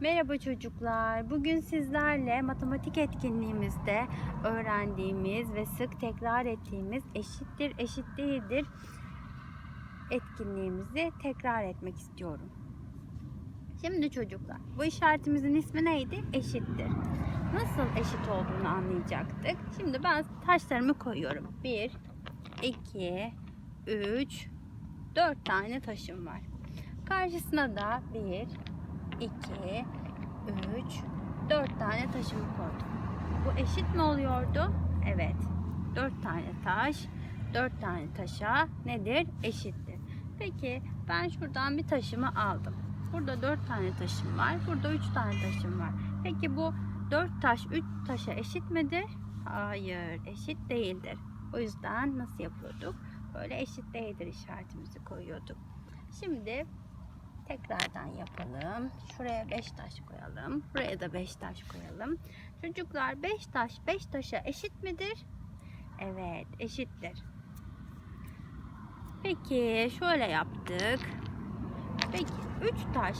Merhaba çocuklar. Bugün sizlerle matematik etkinliğimizde öğrendiğimiz ve sık tekrar ettiğimiz eşittir eşit değildir etkinliğimizi tekrar etmek istiyorum. Şimdi çocuklar bu işaretimizin ismi neydi? Eşittir. Nasıl eşit olduğunu anlayacaktık. Şimdi ben taşlarımı koyuyorum. 1, 2, 3, 4 tane taşım var. Karşısına da 1, 2, 3, 4 tane taşımı koydum. Bu eşit mi oluyordu? Evet. 4 tane taş, 4 tane taşa nedir? Eşittir. Peki ben şuradan bir taşımı aldım. Burada 4 tane taşım var. Burada 3 tane taşım var. Peki bu 4 taş 3 taşa eşit midir? Hayır, eşit değildir. O yüzden nasıl yapıyorduk? Böyle eşit değildir işaretimizi koyuyorduk. Şimdi tekrardan yapalım. Şuraya 5 taş koyalım. Buraya da 5 taş koyalım. Çocuklar 5 taş 5 taşa eşit midir? Evet, eşittir. Peki şöyle yaptık. Peki 3 taş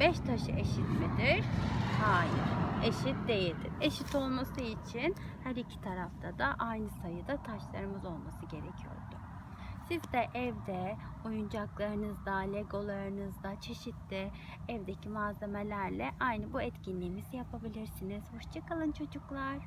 5 taşı eşit midir? Hayır, eşit değildir. Eşit olması için her iki tarafta da aynı sayıda taşlarımız olması gerekiyordu. Siz de evde oyuncaklarınızda, legolarınızda, çeşitli evdeki malzemelerle aynı bu etkinliğimizi yapabilirsiniz. Hoşçakalın çocuklar.